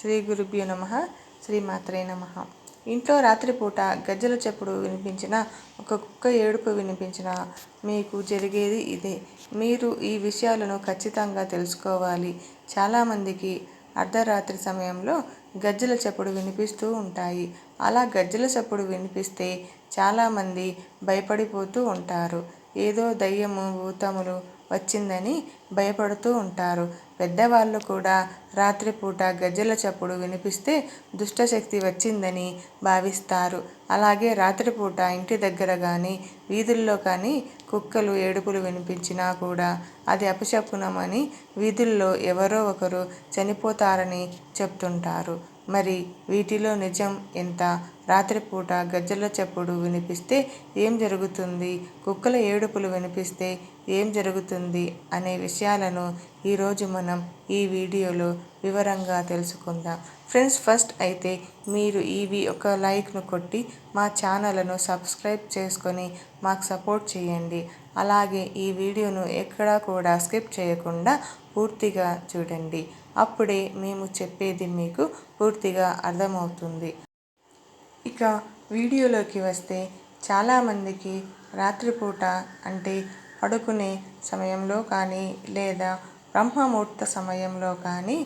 శ్రీ గురుభ్యో నమ శ్రీమాత్రే నమ. ఇంట్లో రాత్రిపూట గజ్జల చెప్పుడు వినిపించిన ఒక కుక్క ఏడుపు వినిపించిన మీకు జరిగేది ఇదే. మీరు ఈ విషయాలను ఖచ్చితంగా తెలుసుకోవాలి. చాలామందికి అర్ధరాత్రి సమయంలో గజ్జల చప్పుడు వినిపిస్తూ ఉంటాయి. అలా గజ్జల చప్పుడు వినిపిస్తే చాలామంది భయపడిపోతూ ఉంటారు. ఏదో దయ్యము భూతములు వచ్చిందని భయపడుతూ ఉంటారు. పెద్దవాళ్ళు కూడా రాత్రిపూట గజ్జల చప్పుడు వినిపిస్తే దుష్టశక్తి వచ్చిందని భావిస్తారు. అలాగే రాత్రిపూట ఇంటి దగ్గర కానీ వీధుల్లో కానీ కుక్కలు ఏడుపులు వినిపించినా కూడా అది అపశకునమని వీధుల్లో ఎవరో ఒకరు చనిపోతారని చెప్తుంటారు. మరి వీటిలో నిజం ఎంత? రాత్రిపూట గజ్జల చప్పుడు వినిపిస్తే ఏం జరుగుతుంది? కుక్కల ఏడుపులు వినిపిస్తే ఏం జరుగుతుంది? అనే విషయాలను ఈరోజు మనం ఈ వీడియోలో వివరంగా తెలుసుకుందాం. ఫ్రెండ్స్ ఫస్ట్ అయితే మీరు ఇవి ఒక లైక్ను కొట్టి మా ఛానల్ను సబ్స్క్రైబ్ చేసుకొని మాకు సపోర్ట్ చేయండి. అలాగే ఈ వీడియోను ఎక్కడా కూడా స్కిప్ చేయకుండా పూర్తిగా చూడండి. అప్పుడే మేము చెప్పేది మీకు పూర్తిగా అర్థమవుతుంది. ఇక వీడియోలోకి వస్తే చాలామందికి రాత్రిపూట అంటే పడుకునే సమయంలో కానీ లేదా బ్రహ్మముహూర్త సమయంలో కానీ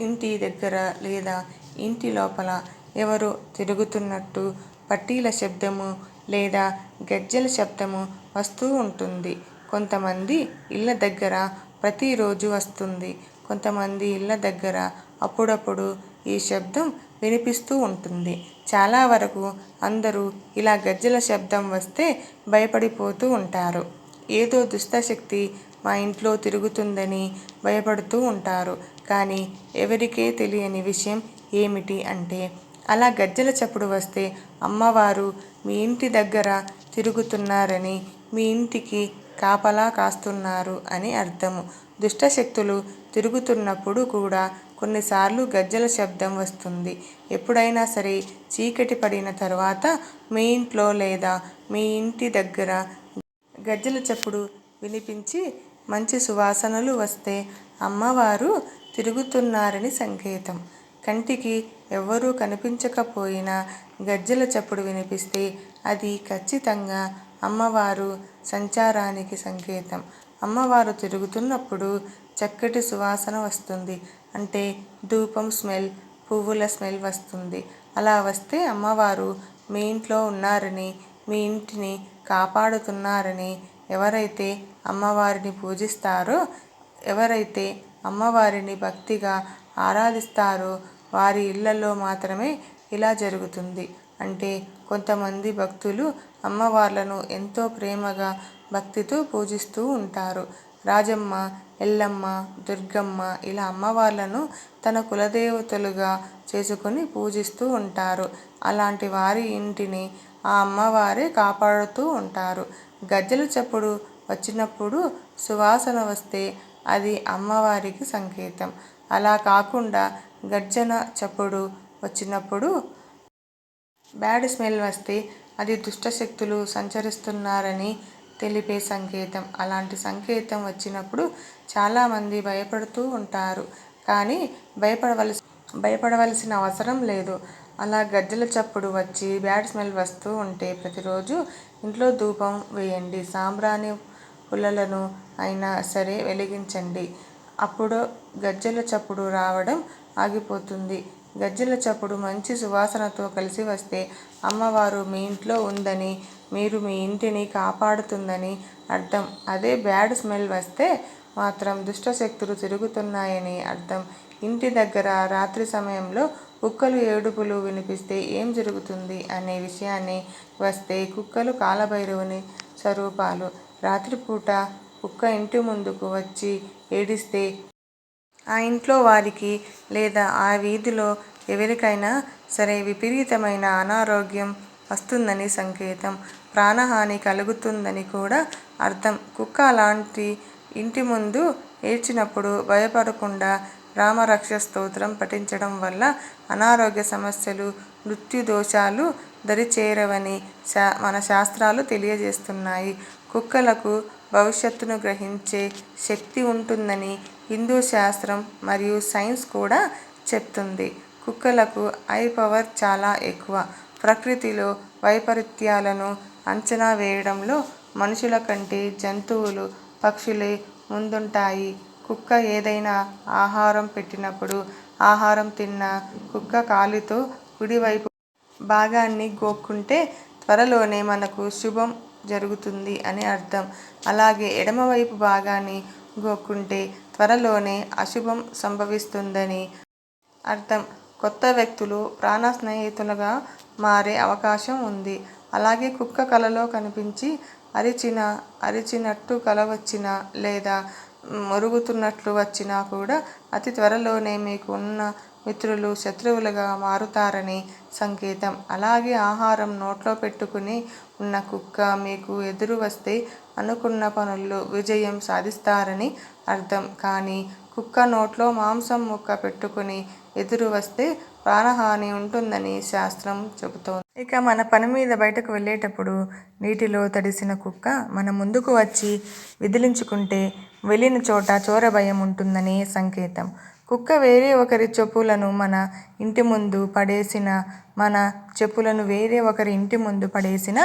ఇంటి దగ్గర లేదా ఇంటి లోపల ఎవరు తిరుగుతున్నట్టు పట్టీల శబ్దము లేదా గజ్జల శబ్దము వస్తూ ఉంటుంది. కొంతమంది ఇళ్ళ దగ్గర ప్రతిరోజు వస్తుంది. కొంతమంది ఇళ్ళ దగ్గర అప్పుడప్పుడు ఈ శబ్దం వినిపిస్తూ ఉంటుంది. చాలా వరకు అందరూ ఇలా గజ్జల శబ్దం వస్తే భయపడిపోతూ ఉంటారు. ఏదో దుష్టశక్తి మా ఇంట్లో తిరుగుతుందని భయపడుతూ ఉంటారు. కానీ ఎవరికే తెలియని విషయం ఏమిటి అంటే అలా గజ్జల చప్పుడు వస్తే అమ్మవారు మీ ఇంటి దగ్గర తిరుగుతున్నారని మీ ఇంటికి కాపలా కాస్తున్నారు అని అర్థము. దుష్టశక్తులు తిరుగుతున్నప్పుడు కూడా కొన్నిసార్లు గజ్జల శబ్దం వస్తుంది. ఎప్పుడైనా సరే చీకటి పడిన తర్వాత మీ ఇంట్లో లేదా మీ ఇంటి దగ్గర గజ్జల చప్పుడు వినిపించి మంచి సువాసనలు వస్తే అమ్మవారు తిరుగుతున్నారని సంకేతం. కంటికి ఎవ్వరూ కనిపించకపోయినా గజ్జల చప్పుడు వినిపిస్తే అది ఖచ్చితంగా అమ్మవారు సంచారానికి సంకేతం. అమ్మవారు తిరుగుతున్నప్పుడు చక్కటి సువాసన వస్తుంది. అంటే ధూపం స్మెల్ పువ్వుల స్మెల్ వస్తుంది. అలా వస్తే అమ్మవారు మీ ఇంట్లో ఉన్నారని మీ ఇంటిని కాపాడుతున్నారని ఎవరైతే అమ్మవారిని పూజిస్తారో ఎవరైతే అమ్మవారిని భక్తిగా ఆరాధిస్తారో వారి ఇళ్ళలో మాత్రమే ఇలా జరుగుతుంది. అంటే కొంతమంది భక్తులు అమ్మవార్లను ఎంతో ప్రేమగా భక్తితో పూజిస్తూ ఉంటారు. రాజమ్మ ఎల్లమ్మ దుర్గమ్మ ఇలా అమ్మవార్లను తన కులదేవతలుగా చేసుకొని పూజిస్తూ ఉంటారు. అలాంటి వారి ఇంటిని ఆ అమ్మవారే కాపాడుతూ ఉంటారు. గజ్జల చప్పుడు వచ్చినప్పుడు సువాసన వస్తే అది అమ్మవారికి సంకేతం. అలా కాకుండా గర్జన చప్పుడు వచ్చినప్పుడు బ్యాడ్ స్మెల్ వస్తే అది దుష్టశక్తులు సంచరిస్తున్నారని తెలిపే సంకేతం. అలాంటి సంకేతం వచ్చినప్పుడు చాలామంది భయపడుతూ ఉంటారు. కానీ భయపడవలసి భయపడవలసిన అవసరం లేదు. అలా గజ్జల చప్పుడు వచ్చి బ్యాడ్ స్మెల్ వస్తూ ఉంటే ప్రతిరోజు ఇంట్లో ధూపం వేయండి. సాంబ్రాణి పుల్లలను అయినా సరే వెలిగించండి. అప్పుడు గజ్జల చప్పుడు రావడం ఆగిపోతుంది. గజ్జల చప్పుడు మంచి సువాసనతో కలిసి వస్తే అమ్మవారు మీ ఇంట్లో ఉందని మీరు మీ ఇంటిని కాపాడుతుందని అర్థం. అదే బ్యాడ్ స్మెల్ వస్తే మాత్రం దుష్టశక్తులు తిరుగుతున్నాయని అర్థం. ఇంటి దగ్గర రాత్రి సమయంలో కుక్కలు ఏడుపులు వినిపిస్తే ఏం జరుగుతుంది అనే విషయాన్ని వస్తే కుక్కలు కాలభైరవుని స్వరూపాలు. రాత్రిపూట కుక్క ఇంటి ముందుకు వచ్చి ఏడిస్తే ఆ ఇంట్లో వారికి లేదా ఆ వీధిలో ఎవరికైనా సరే విపరీతమైన అనారోగ్యం వస్తుందని సంకేతం. ప్రాణహాని కలుగుతుందని కూడా అర్థం. కుక్క అలాంటి ఇంటి ముందు ఏడ్చినప్పుడు భయపడకుండా రామరక్ష స్తోత్రం పఠించడం వల్ల అనారోగ్య సమస్యలు మృత్యుదోషాలు దరిచేరవని శా మన శాస్త్రాలు తెలియజేస్తున్నాయి. కుక్కలకు భవిష్యత్తును గ్రహించే శక్తి ఉంటుందని హిందూ శాస్త్రం మరియు సైన్స్ కూడా చెప్తుంది. కుక్కలకు ఐ పవర్ చాలా ఎక్కువ. ప్రకృతిలో వైపరీత్యాలను అంచనా వేయడంలో మనుషుల కంటే జంతువులు పక్షులే ముందుంటాయి. కుక్క ఏదైనా ఆహారం పెట్టినప్పుడు ఆహారం తిన్న కుక్క కాలితో కుడివైపు భాగాన్ని గోక్కుంటే త్వరలోనే మనకు శుభం జరుగుతుంది అని అర్థం. అలాగే ఎడమవైపు భాగాన్ని గోక్కుంటే త్వరలోనే అశుభం సంభవిస్తుందని అర్థం. కొత్త వ్యక్తులు ప్రాణ స్నేహితులుగా మారే అవకాశం ఉంది. అలాగే కుక్క కలలో కనిపించి అరిచిన అరిచినట్టు కల వచ్చిన లేదా మొరుగుతున్నట్లు వచ్చినా కూడా అతి త్వరలోనే మీకు ఉన్న మిత్రులు శత్రువులుగా మారుతారని సంకేతం. అలాగే ఆహారం నోట్లో పెట్టుకుని ఉన్న కుక్క మీకు ఎదురు వస్తే అనుకున్న పనుల్లో విజయం సాధిస్తారని అర్థం. కానీ కుక్క నోట్లో మాంసం ముక్క పెట్టుకుని ఎదురు వస్తే ప్రాణహాని ఉంటుందని శాస్త్రం చెబుతోంది. ఇక మన పని మీద బయటకు వెళ్ళేటప్పుడు నీటిలో తడిసిన కుక్క మన ముందుకు వచ్చి విదిలించుకుంటే వెళ్ళిన చోట చోర భయం ఉంటుందని సంకేతం. కుక్క వేరే ఒకరి చెప్పులను మన ఇంటి ముందు పడేసిన మన చెప్పులను వేరే ఒకరి ఇంటి ముందు పడేసిన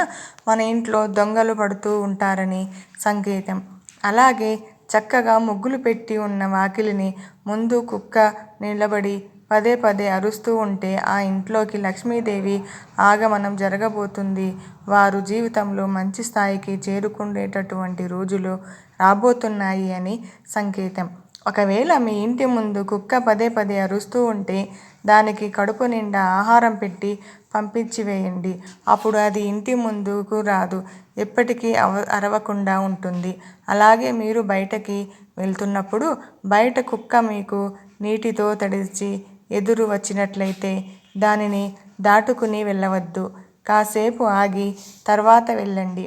మన ఇంట్లో దొంగలు పడుతూ ఉంటారని సంకేతం. అలాగే చక్కగా ముగ్గులు పెట్టి ఉన్న వాకిలిని ముందు కుక్క నిలబడి పదే పదే అరుస్తూ ఉంటే ఆ ఇంట్లోకి లక్ష్మీదేవి ఆగమనం జరగబోతుంది. వారు జీవితంలో మంచి స్థాయికి చేరుకునేటటువంటి రోజులు రాబోతున్నాయి అని సంకేతం. ఒకవేళ మీ ఇంటి ముందు కుక్క పదే పదే అరుస్తూ ఉంటే దానికి కడుపు నిండా ఆహారం పెట్టి పంపించి వేయండి. అప్పుడు అది ఇంటి ముందుకు రాదు. ఎప్పటికీ అవ అరవకుండా ఉంటుంది. అలాగే మీరు బయటకి వెళ్తున్నప్పుడు బయట కుక్క మీకు నీటితో తడిచి ఎదురు వచ్చినట్లయితే దానిని దాటుకుని వెళ్ళవద్దు. కాసేపు ఆగి తర్వాత వెళ్ళండి.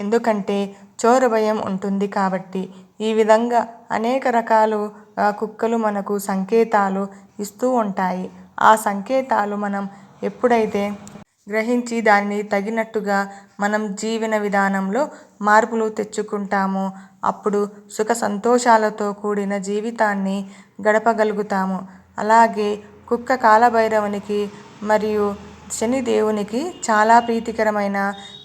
ఎందుకంటే చోర భయం ఉంటుంది కాబట్టి ఈ విధంగా అనేక రకాలు కుక్కలు మనకు సంకేతాలు ఇస్తూ ఉంటాయి. ఆ సంకేతాలు మనం ఎప్పుడైతే గ్రహించి దాన్ని తగినట్టుగా మనం జీవన విధానంలో మార్పులు తెచ్చుకుంటామో అప్పుడు సుఖ సంతోషాలతో కూడిన జీవితాన్ని గడపగలుగుతాము. అలాగే కుక్క కాలభైరవునికి మరియు శనిదేవునికి చాలా ప్రీతికరమైన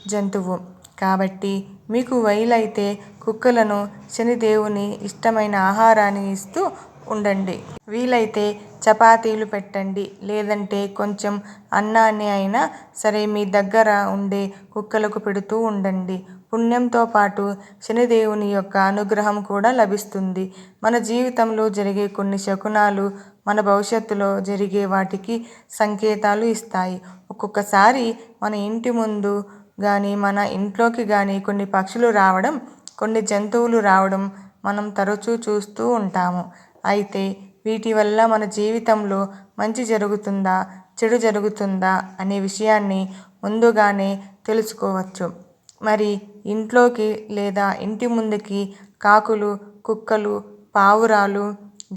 జంతువు. కాబట్టి మీకు వీలైతే కుక్కలను శనిదేవుని ఇష్టమైన ఆహారాన్ని ఇస్తూ ఉండండి. వీలైతే చపాతీలు పెట్టండి. లేదంటే కొంచెం అన్నాన్ని అయినా సరే మీ దగ్గర ఉండే కుక్కలకు పెడుతూ ఉండండి. పుణ్యంతో పాటు శనిదేవుని యొక్క అనుగ్రహం కూడా లభిస్తుంది. మన జీవితంలో జరిగే కొన్ని శకునాలు మన భవిష్యత్తులో జరిగే వాటికి సంకేతాలు ఇస్తాయి. ఒక్కొక్కసారి మన ఇంటి ముందు కానీ మన ఇంట్లోకి కానీ కొన్ని పక్షులు రావడం కొన్ని జంతువులు రావడం మనం తరచూ చూస్తూ ఉంటాము. అయితే వీటి వల్ల మన జీవితంలో మంచి జరుగుతుందా చెడు జరుగుతుందా అనే విషయాన్ని ముందుగానే తెలుసుకోవచ్చు. మరి ఇంట్లోకి లేదా ఇంటి ముందుకి కాకులు కుక్కలు పావురాలు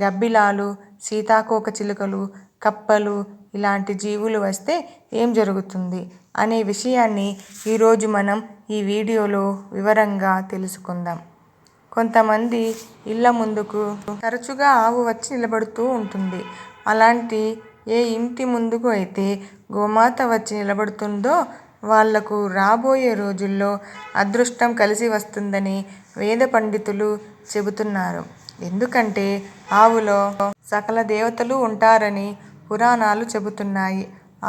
గబ్బిలాలు సీతాకోకచిలుకలు కప్పలు ఇలాంటి జీవులు వస్తే ఏం జరుగుతుంది? అనే విషయాన్ని ఈరోజు మనం ఈ వీడియోలో వివరంగా తెలుసుకుందాం. కొంతమంది ఇళ్ళ ముందుకు తరచుగా ఆవు వచ్చి నిలబడుతూ ఉంటుంది. అలాంటి ఏ ఇంటి ముందుకు అయితే గోమాత వచ్చి నిలబడుతుందో వాళ్ళకు రాబోయే రోజుల్లో అదృష్టం కలిసి వస్తుందని వేద పండితులు చెబుతున్నారు. ఎందుకంటే ఆవులో సకల దేవతలు ఉంటారని పురాణాలు చెబుతున్నాయి.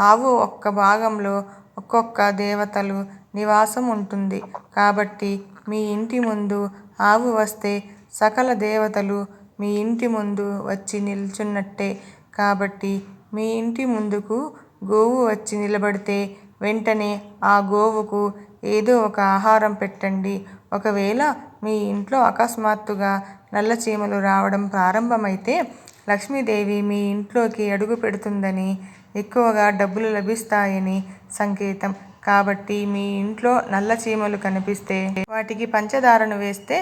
ఆవు ఒక్క భాగంలో ఒక్కొక్క దేవతలు నివాసం ఉంటుంది. కాబట్టి మీ ఇంటి ముందు ఆవు వస్తే సకల దేవతలు మీ ఇంటి ముందు వచ్చి నిల్చున్నట్టే. కాబట్టి మీ ఇంటి ముందుకు గోవు వచ్చి నిలబడితే వెంటనే ఆ గోవుకు ఏదో ఒక ఆహారం పెట్టండి. ఒకవేళ మీ ఇంట్లో అకస్మాత్తుగా నల్ల చీమలు రావడం ప్రారంభమైతే లక్ష్మీదేవి మీ ఇంట్లోకి అడుగు పెడుతుందని ఎక్కువగా డబ్బులు లభిస్తాయని సంకేతం. కాబట్టి మీ ఇంట్లో నల్ల చీమలు కనిపిస్తే వాటికి పంచదారను వేస్తే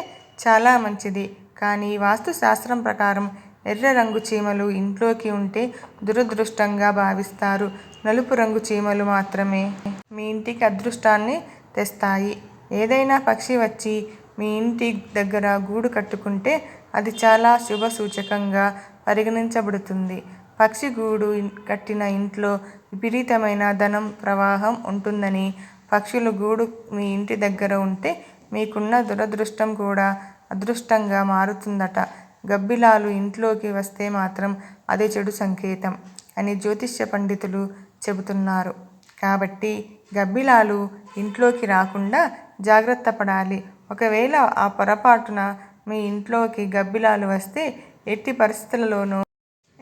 చాలా మంచిది. కానీ వాస్తు శాస్త్రం ప్రకారం ఎర్ర రంగు చీమలు ఇంట్లోకి ఉంటే దురదృష్టంగా భావిస్తారు. నలుపు రంగు చీమలు మాత్రమే మీ ఇంటికి అదృష్టాన్ని తెస్తాయి. ఏదైనా పక్షి వచ్చి మీ ఇంటి దగ్గర గూడు కట్టుకుంటే అది చాలా శుభ సూచకంగా పరిగణించబడుతుంది. పక్షి గూడు కట్టిన ఇంట్లో విపరీతమైన ధనం ప్రవాహం ఉంటుందని, పక్షుల గూడు మీ ఇంటి దగ్గర ఉంటే మీకున్న దురదృష్టం కూడా అదృష్టంగా మారుతుందట. గబ్బిలాలు ఇంట్లోకి వస్తే మాత్రం అది చెడు సంకేతం అని జ్యోతిష్య పండితులు చెబుతున్నారు. కాబట్టి గబ్బిలాలు ఇంట్లోకి రాకుండా జాగ్రత్త పడాలి. ఒకవేళ ఆ పొరపాటున మీ ఇంట్లోకి గబ్బిలాలు వస్తే ఎట్టి పరిస్థితులలోనూ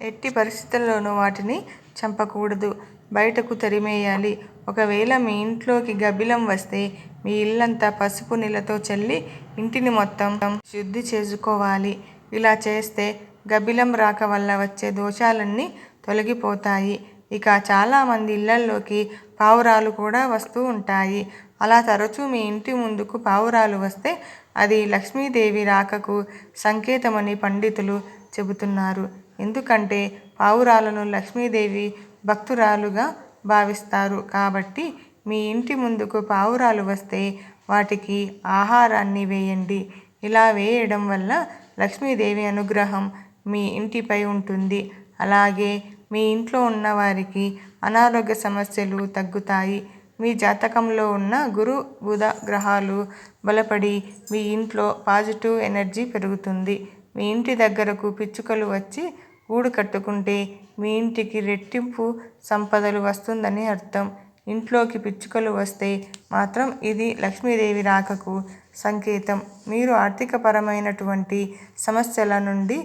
ఎట్టి పరిస్థితుల్లోనూ వాటిని చంపకూడదు. బయటకు తరిమేయాలి. ఒకవేళ మీ ఇంట్లోకి గబ్బిలం వస్తే మీ ఇల్లంతా పసుపు నీళ్ళతో చల్లి ఇంటిని మొత్తం శుద్ధి చేసుకోవాలి. ఇలా చేస్తే గబ్బిలం రాక వల్ల వచ్చే దోషాలన్నీ తొలగిపోతాయి. ఇక చాలామంది ఇళ్ళల్లోకి పావురాలు కూడా వస్తూ ఉంటాయి. అలా తరచూ మీ ఇంటి ముందుకు పావురాలు వస్తే అది లక్ష్మీదేవి రాకకు సంకేతమని పండితులు చెబుతున్నారు. ఎందుకంటే పావురాలను లక్ష్మీదేవి భక్తురాలుగా భావిస్తారు కాబట్టి మీ ఇంటి ముందుకు పావురాలు వస్తే వాటికి ఆహారాన్ని వేయండి. ఇలా వేయడం వల్ల లక్ష్మీదేవి అనుగ్రహం మీ ఇంటిపై ఉంటుంది. అలాగే మీ ఇంట్లో ఉన్న వారికి అనారోగ్య సమస్యలు తగ్గుతాయి. మీ జాతకంలో ఉన్న గురు, బుధ గ్రహాలు బలపడి మీ ఇంట్లో పాజిటివ్ ఎనర్జీ పెరుగుతుంది. మీ ఇంటి దగ్గరకు పిచ్చుకలు వచ్చి గూడు కట్టుకుంటే మీ ఇంటికి రెట్టింపు సంపదలు వస్తుందని అర్థం. ఇంట్లోకి పిచ్చుకలు వస్తే మాత్రం ఇది లక్ష్మీదేవి రాకకు సంకేతం. మీరు ఆర్థికపరమైనటువంటి సమస్యల నుండి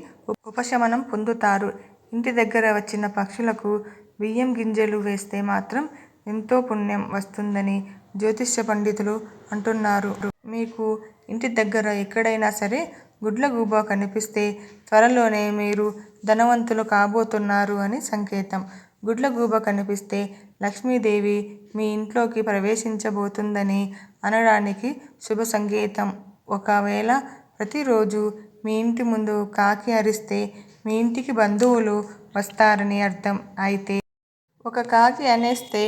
ఉపశమనం పొందుతారు. ఇంటి దగ్గర వచ్చిన పక్షులకు బియ్యం గింజలు వేస్తే మాత్రం ఎంతో పుణ్యం వస్తుందని జ్యోతిష్య పండితులు అంటున్నారు. మీకు ఇంటి దగ్గర ఎక్కడైనా సరే గుడ్లగూబ కనిపిస్తే త్వరలోనే మీరు ధనవంతులు కాబోతున్నారు అని సంకేతం. గుడ్లగూబ కనిపిస్తే లక్ష్మీదేవి మీ ఇంట్లోకి ప్రవేశించబోతుందని అనడానికి శుభ సంకేతం. ఒకవేళ ప్రతిరోజు మీ ఇంటి ముందు కాకి అరిస్తే మీ ఇంటికి బంధువులు వస్తారని అర్థం. అయితే ఒక కాకి అనేస్తే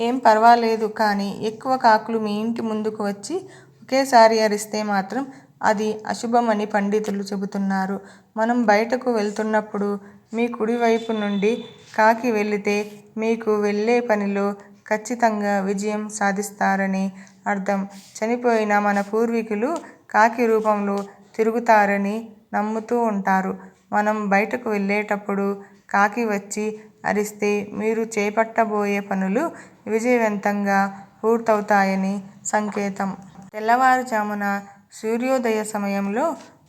ఏం పర్వాలేదు కానీ ఎక్కువ కాకులు మీ ఇంటి ముందుకు వచ్చి ఒకేసారి అరిస్తే మాత్రం అది అశుభమని పండితులు చెబుతున్నారు. మనం బయటకు వెళ్తున్నప్పుడు మీ కుడివైపు నుండి కాకి వెళితే మీకు వెళ్ళే పనిలో ఖచ్చితంగా విజయం సాధిస్తారని అర్థం. చనిపోయిన మన పూర్వీకులు కాకి రూపంలో తిరుగుతారని నమ్ముతూ ఉంటారు. మనం బయటకు వెళ్ళేటప్పుడు కాకి వచ్చి అరిస్తే మీరు చేపట్టబోయే పనులు విజయవంతంగా పూర్తవుతాయని సంకేతం. తెల్లవారుజామున సూర్యోదయ సమయంలో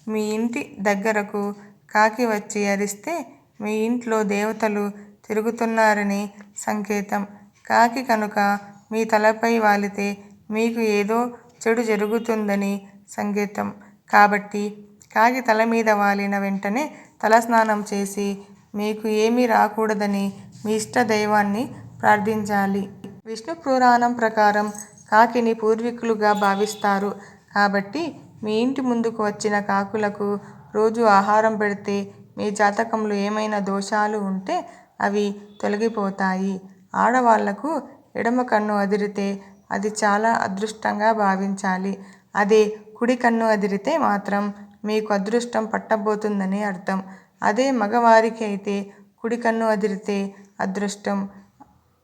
మీ ఇంటి దగ్గరకు కాకి వచ్చి అరిస్తే మీ ఇంట్లో దేవతలు తిరుగుతున్నారని సంకేతం. కాకి కనుక మీ తలపై వాలితే మీకు ఏదో చెడు జరుగుతుందని సంకేతం. కాబట్టి కాకి తల మీద వాలిన వెంటనే తలస్నానం చేసి మీకు ఏమీ రాకూడదని మీ ఇష్ట దైవాన్ని ప్రార్థించాలి. విష్ణు పురాణం ప్రకారం కాకిని పూర్వీకులుగా భావిస్తారు. కాబట్టి మీ ఇంటి ముందుకు వచ్చిన కాకులకు రోజూ ఆహారం పెడితే మీ జాతకంలో ఏమైనా దోషాలు ఉంటే అవి తొలగిపోతాయి. ఆడవాళ్ళకు ఎడమ కన్ను అదిరితే అది చాలా అదృష్టంగా భావించాలి. అదే కుడి కన్ను అదిరితే మాత్రం మీకు అదృష్టం పట్టబోతుందని అర్థం. అదే మగవారికి అయితే కుడి కన్ను అదిరితే అదృష్టం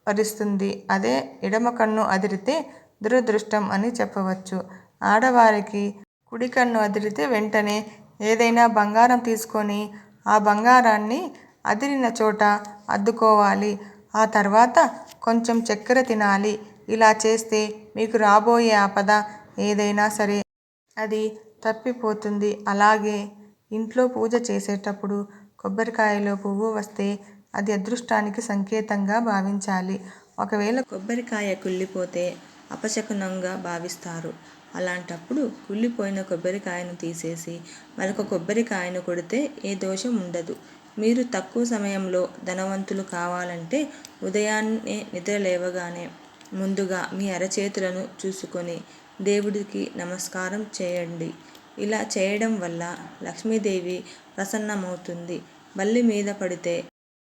వరిస్తుంది. అదే ఎడమ కన్ను అదిరితే దురదృష్టం అని చెప్పవచ్చు. ఆడవారికి కుడి కన్ను అదిరితే వెంటనే ఏదైనా బంగారం తీసుకొని ఆ బంగారాన్ని అదిరిన చోట అద్దుకోవాలి. ఆ తర్వాత కొంచెం చక్కెర తినాలి. ఇలా చేస్తే మీకు రాబోయే ఆపద ఏదైనా సరే అది తప్పిపోతుంది. అలాగే ఇంట్లో పూజ చేసేటప్పుడు కొబ్బరికాయలో పువ్వు వస్తే అది అదృష్టానికి సంకేతంగా భావించాలి. ఒకవేళ కొబ్బరికాయ కుళ్ళిపోతే అపశకునంగా భావిస్తారు. అలాంటప్పుడు కుళ్ళిపోయిన కొబ్బరికాయను తీసేసి మరొక కొబ్బరికాయను కొడితే ఏ దోషం ఉండదు. మీరు తక్కువ సమయంలో ధనవంతులు కావాలంటే ఉదయాన్నే నిద్ర లేవగానే ముందుగా మీ అరచేతులను చూసుకొని దేవుడికి నమస్కారం చేయండి. ఇలా చేయడం వల్ల లక్ష్మీదేవి ప్రసన్నమవుతుంది. బల్లి మీద పడితే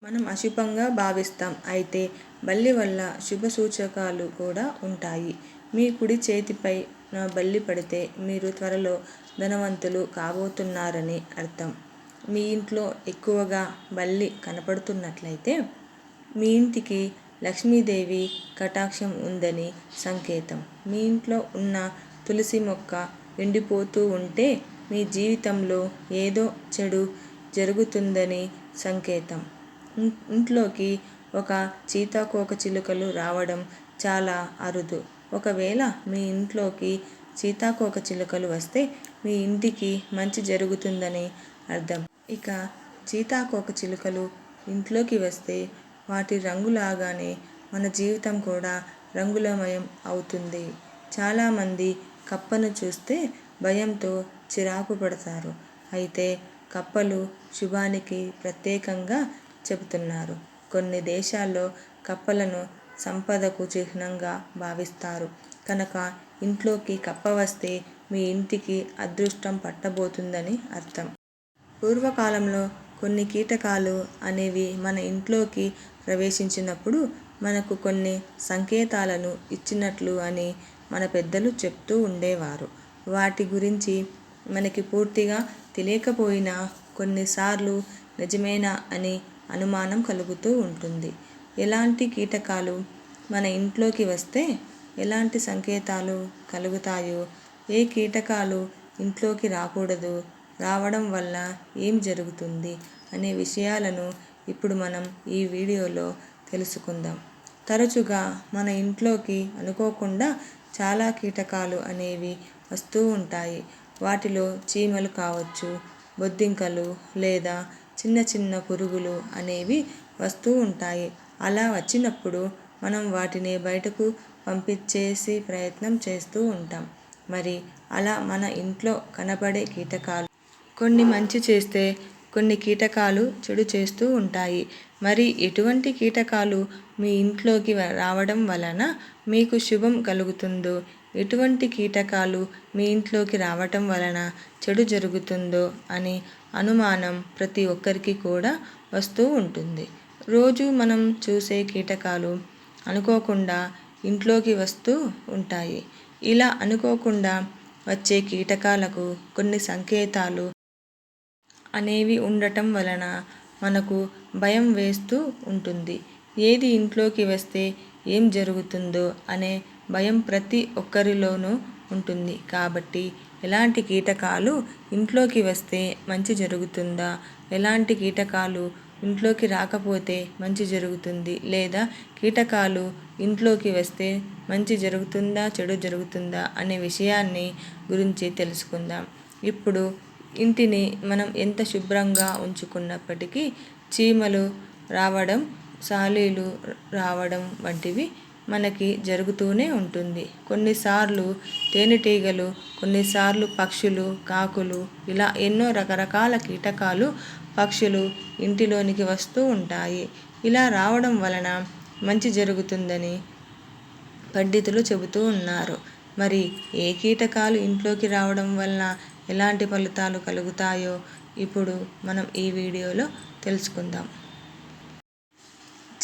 మనం అశుభంగా భావిస్తాం. అయితే బల్లి వల్ల శుభ సూచకాలు కూడా ఉంటాయి. మీ కుడి చేతిపై నా బల్లి పడితే మీరు త్వరలో ధనవంతులు కాబోతున్నారని అర్థం. మీ ఇంట్లో ఎక్కువగా బల్లి కనపడుతున్నట్లయితే మీ ఇంటికి లక్ష్మీదేవి కటాక్షం ఉందని సంకేతం. మీ ఇంట్లో ఉన్న తులసి మొక్క ఎండిపోతూ ఉంటే మీ జీవితంలో ఏదో చెడు జరుగుతుందని సంకేతం. ఇంట్లోకి ఒక చీతాకోక చిలుకలు రావడం చాలా అరుదు. ఒకవేళ మీ ఇంట్లోకి సీతాకోక చిలుకలు వస్తే మీ ఇంటికి మంచి జరుగుతుందని అర్థం. ఇక సీతాకోక చిలుకలు ఇంట్లోకి వస్తే వాటి రంగులాగానే మన జీవితం కూడా రంగులమయం అవుతుంది. చాలామంది కప్పను చూస్తే భయంతో చిరాకు పడతారు. అయితే కప్పలు శుభానికి ప్రత్యేకంగా చెబుతున్నారు. కొన్ని దేశాల్లో కప్పలను సంపదకు చిహ్నంగా భావిస్తారు. కనుక ఇంట్లోకి కప్ప వస్తే మీ ఇంటికి అదృష్టం పట్టబోతుందని అర్థం. పూర్వకాలంలో కొన్ని కీటకాలు అనేవి మన ఇంట్లోకి ప్రవేశించినప్పుడు మనకు కొన్ని సంకేతాలను ఇచ్చినట్లు అని మన పెద్దలు చెప్తూ ఉండేవారు. వాటి గురించి మనకి పూర్తిగా తెలియకపోయినా కొన్నిసార్లు నిజమేనా అని అనుమానం కలుగుతూ ఉంటుంది. ఎలాంటి కీటకాలు మన ఇంట్లోకి వస్తే ఎలాంటి సంకేతాలు కలుగుతాయో ఏ కీటకాలు ఇంట్లోకి రాకూడదు రావడం వల్ల ఏం జరుగుతుంది అనే విషయాలను ఇప్పుడు మనం ఈ వీడియోలో తెలుసుకుందాం. తరచుగా మన ఇంట్లోకి అనుకోకుండా చాలా కీటకాలు అనేవి వస్తూ ఉంటాయి. వాటిలో చీమలు కావచ్చు బొద్దింకలు లేదా చిన్న చిన్న పురుగులు అనేవి వస్తూ ఉంటాయి. అలా వచ్చినప్పుడు మనం వాటిని బయటకు పంపించేసి ప్రయత్నం చేస్తూ ఉంటాం. మరి అలా మన ఇంట్లో కనబడే కీటకాలు కొన్ని మంచి చేస్తే కొన్ని కీటకాలు చెడు చేస్తూ ఉంటాయి. మరి ఎటువంటి కీటకాలు మీ ఇంట్లోకి రావడం వలన మీకు శుభం కలుగుతుందో ఎటువంటి కీటకాలు మీ ఇంట్లోకి రావటం వలన చెడు జరుగుతుందో అని అనుమానం ప్రతి ఒక్కరికి కూడా వస్తూ ఉంటుంది. రోజు మనం చూసే కీటకాలు అనుకోకుండా ఇంట్లోకి వస్తూ ఉంటాయి. ఇలా అనుకోకుండా వచ్చే కీటకాలకు కొన్ని సంకేతాలు అనేవి ఉండటం వలన మనకు భయం వేస్తూ ఉంటుంది. ఏది ఇంట్లోకి వస్తే ఏం జరుగుతుందో అనే భయం ప్రతి ఒక్కరిలోనూ ఉంటుంది. కాబట్టి ఎలాంటి కీటకాలు ఇంట్లోకి వస్తే మంచి జరుగుతుందా? ఎలాంటి కీటకాలు ఇంట్లోకి రాకపోతే మంచి జరుగుతుంది. లేదా కీటకాలు ఇంట్లోకి వస్తే మంచి జరుగుతుందా చెడు జరుగుతుందా అనే విషయాన్ని గురించి తెలుసుకుందాం. ఇప్పుడు ఇంటిని మనం ఎంత శుభ్రంగా ఉంచుకున్నప్పటికీ చీమలు రావడం సాలీలు రావడం వంటివి మనకి జరుగుతూనే ఉంటుంది. కొన్నిసార్లు తేనెటీగలు కొన్నిసార్లు పక్షులు కాకులు ఇలా ఎన్నో రకరకాల కీటకాలు పక్షులు ఇంటిలోనికి వస్తూ ఉంటాయి. ఇలా రావడం వలన మంచి జరుగుతుందని పండితులు చెబుతూ ఉన్నారు. మరి ఏ కీటకాలు ఇంట్లోకి రావడం వలన ఎలాంటి ఫలితాలు కలుగుతాయో ఇప్పుడు మనం ఈ వీడియోలో తెలుసుకుందాం.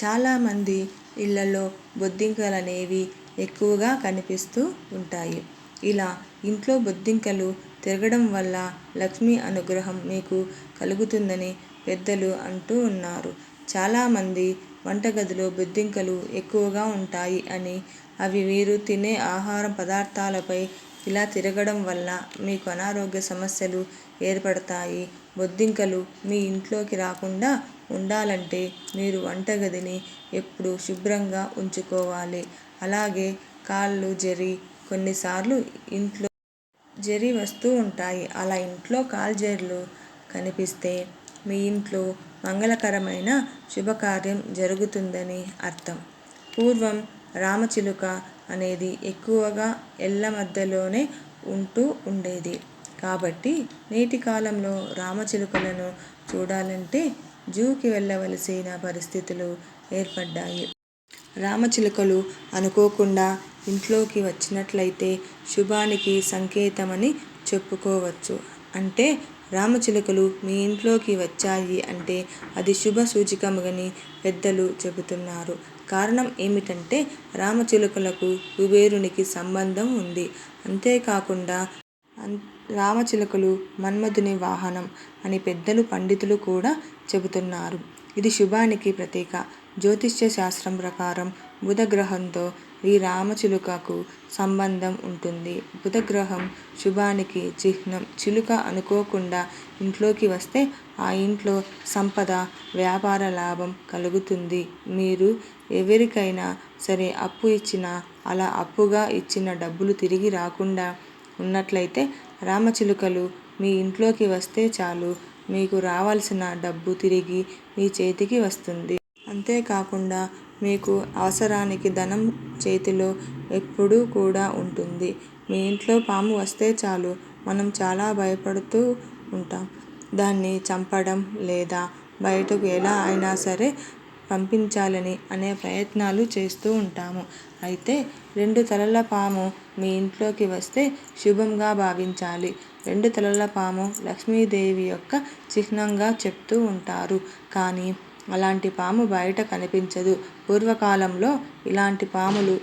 చాలామంది ఇళ్ళలో బొద్దింకలు అనేవి ఎక్కువగా కనిపిస్తూ ఉంటాయి. ఇలా ఇంట్లో బొద్దింకలు తిరగడం వల్ల లక్ష్మీ అనుగ్రహం మీకు కలుగుతుందని పెద్దలు అంటూ ఉన్నారు. చాలామంది వంటగదిలో బొద్దింకలు ఎక్కువగా ఉంటాయి అని అవి వీరు తినే ఆహార పదార్థాలపై ఇలా తిరగడం వల్ల మీకు అనారోగ్య సమస్యలు ఏర్పడతాయి. బొద్దింకలు మీ ఇంట్లోకి రాకుండా ఉండాలంటే మీరు వంటగదిని ఎప్పుడు శుభ్రంగా ఉంచుకోవాలి. అలాగే కాళ్ళు జరి కొన్నిసార్లు ఇంట్లో జరి వస్తూ ఉంటాయి. అలా ఇంట్లో కాల్జేర్లు కనిపిస్తే మీ ఇంట్లో మంగళకరమైన శుభకార్యం జరుగుతుందని అర్థం. పూర్వం రామచిలుక అనేది ఎక్కువగా ఎల్ల మధ్యలోనే ఉంటూ ఉండేది. కాబట్టి నేటి కాలంలో రామచిలుకలను చూడాలంటే జూకి వెళ్ళవలసిన పరిస్థితులు ఏర్పడ్డాయి. రామచిలుకలు అనుకోకుండా ఇంట్లోకి వచ్చినట్లయితే శుభానికి సంకేతమని చెప్పుకోవచ్చు అంటే రామచిలుకలు మీ ఇంట్లోకి వచ్చాయి అంటే అది శుభ సూచికమని పెద్దలు చెబుతున్నారు కారణం ఏమిటంటే రామచిలుకలకు కుబేరునికి సంబంధం ఉంది అంతేకాకుండా రామచిలుకలు మన్మధుని వాహనం అని పెద్దలు పండితులు కూడా చెబుతున్నారు. ఇది శుభానికి ప్రతీక. జ్యోతిష్య శాస్త్రం ప్రకారం బుధగ్రహంతో ఈ రామచిలుకకు సంబంధం ఉంటుంది. బుధగ్రహం శుభానికి చిహ్నం. చిలుక అనుకోకుండా ఇంట్లోకి వస్తే ఆ ఇంట్లో సంపద, వ్యాపార లాభం కలుగుతుంది. మీరు ఎవరికైనా సరే అప్పు ఇచ్చినా అలా అప్పుగా ఇచ్చిన డబ్బులు తిరిగి రాకుండా ఉన్నట్లయితే రామచిలుకలు మీ ఇంట్లోకి వస్తే చాలు మీకు రావాల్సిన డబ్బు తిరిగి మీ చేతికి వస్తుంది. అంతేకాకుండా మీకు అవసరానికి ధనం చేతిలో ఎప్పుడూ కూడా ఉంటుంది. మీ ఇంట్లో పాము వస్తే చాలు మనం చాలా భయపడుతూ ఉంటాం. దాన్ని చంపడం లేదా బయటకు ఎలా అయినా సరే పంపించాలని అనే ప్రయత్నాలు చేస్తూ ఉంటాము. అయితే రెండు తలల పాము మీ ఇంట్లోకి వస్తే శుభంగా భావించాలి. రెండు తలల పాము లక్ష్మీదేవి యొక్క చిహ్నంగా చెప్తూ ఉంటారు. కానీ అలాంటి పాము బయట కనిపించదు. పూర్వకాలంలో ఇలాంటి పాములు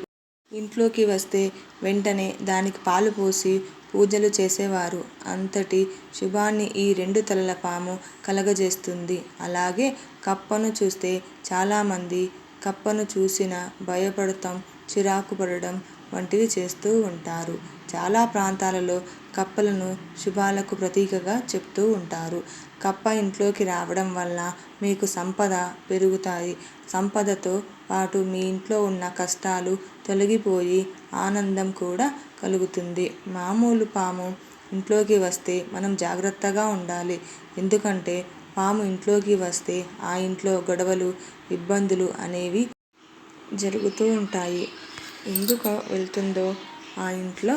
ఇంట్లోకి వస్తే వెంటనే దానికి పాలు పోసి పూజలు చేసేవారు. అంతటి శుభాన్ని ఈ రెండు తలల పాము కలగజేస్తుంది. అలాగే కప్పను చూస్తే చాలామంది కప్పను చూసిన భయపడటం, చిరాకు పడడం వంటివి చేస్తూ ఉంటారు. చాలా ప్రాంతాలలో కప్పలను శుభాలకు ప్రతీకగా చెప్తూ ఉంటారు. కప్ప ఇంట్లోకి రావడం వల్ల మీకు సంపద పెరుగుతాయి. సంపదతో పాటు మీ ఇంట్లో ఉన్న కష్టాలు తొలగిపోయి ఆనందం కూడా కలుగుతుంది. మామూలు పాము ఇంట్లోకి వస్తే మనం జాగ్రత్తగా ఉండాలి. ఎందుకంటే పాము ఇంట్లోకి వస్తే ఆ ఇంట్లో గొడవలు, ఇబ్బందులు అనేవి జరుగుతూ ఉంటాయి. ఎందుకు వెళ్తుందో ఆ ఇంట్లో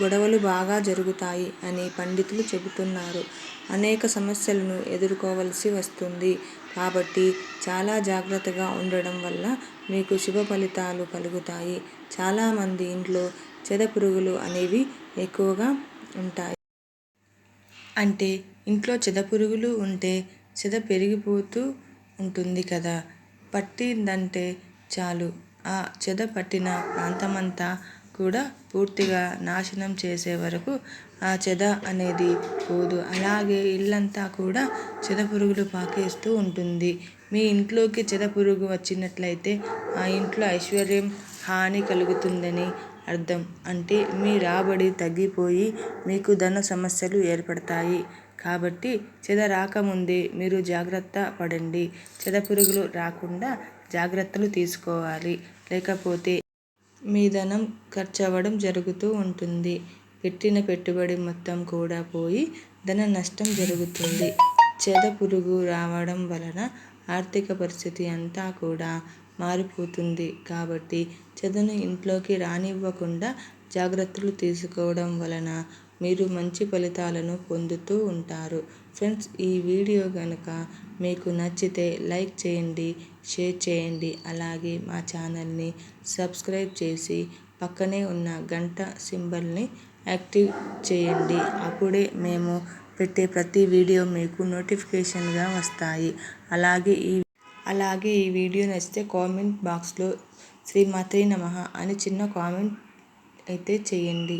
గొడవలు బాగా జరుగుతాయి అని పండితులు చెబుతున్నారు. అనేక సమస్యలను ఎదుర్కోవలసి వస్తుంది. కాబట్టి చాలా జాగ్రత్తగా ఉండడం వల్ల మీకు శుభ ఫలితాలు కలుగుతాయి. చాలామంది ఇంట్లో చెద పురుగులు అనేవి ఎక్కువగా ఉంటాయి. అంటే ఇంట్లో చెదపురుగులు ఉంటే చెద పెరిగిపోతూ ఉంటుంది కదా. పట్టిందంటే చాలు ఆ చెద పట్టిన ప్రాంతమంతా కూడా పూర్తిగా నాశనం చేసే వరకు ఆ చెద అనేది పోదు. అలాగే ఇల్లంతా కూడా చెదపురుగులు పాకేస్తూ ఉంటుంది. మీ ఇంట్లోకి చెద పురుగు వచ్చినట్లయితే ఆ ఇంట్లో ఐశ్వర్యం హాని కలుగుతుందని అర్థం. అంటే మీ రాబడి తగ్గిపోయి మీకు ధన సమస్యలు ఏర్పడతాయి. కాబట్టి చెద రాకముందే మీరు జాగ్రత్త పడండి. చెద పురుగులు రాకుండా జాగ్రత్తలు తీసుకోవాలి. లేకపోతే మీ ధనం ఖర్చవడం జరుగుతూ ఉంటుంది. పెట్టిన పెట్టుబడి మొత్తం కూడా పోయి ధన నష్టం జరుగుతుంది. చెద పురుగు రావడం వలన ఆర్థిక పరిస్థితి అంతా కూడా మారిపోతుంది. కాబట్టి చెదను ఇంట్లోకి రానివ్వకుండా జాగ్రత్తలు తీసుకోవడం వలన మీరు మంచి ఫలితాలను పొందుతూ ఉంటారు. ఫ్రెండ్స్ ఈ వీడియో కనుక మీకు నచ్చితే లైక్ చేయండి, షేర్ చేయండి. అలాగే మా ఛానల్ని సబ్స్క్రైబ్ చేసి పక్కనే ఉన్న గంట సింబల్ని యాక్టివ్ చేయండి. అప్పుడే మేము పెట్టే ప్రతి వీడియో మీకు నోటిఫికేషన్గా వస్తాయి. అలాగే ఈ అలాగే ఈ వీడియో నచ్చితే కామెంట్ బాక్స్లో శ్రీమాత్రి నమః అని చిన్న కామెంట్ అయితే చేయండి.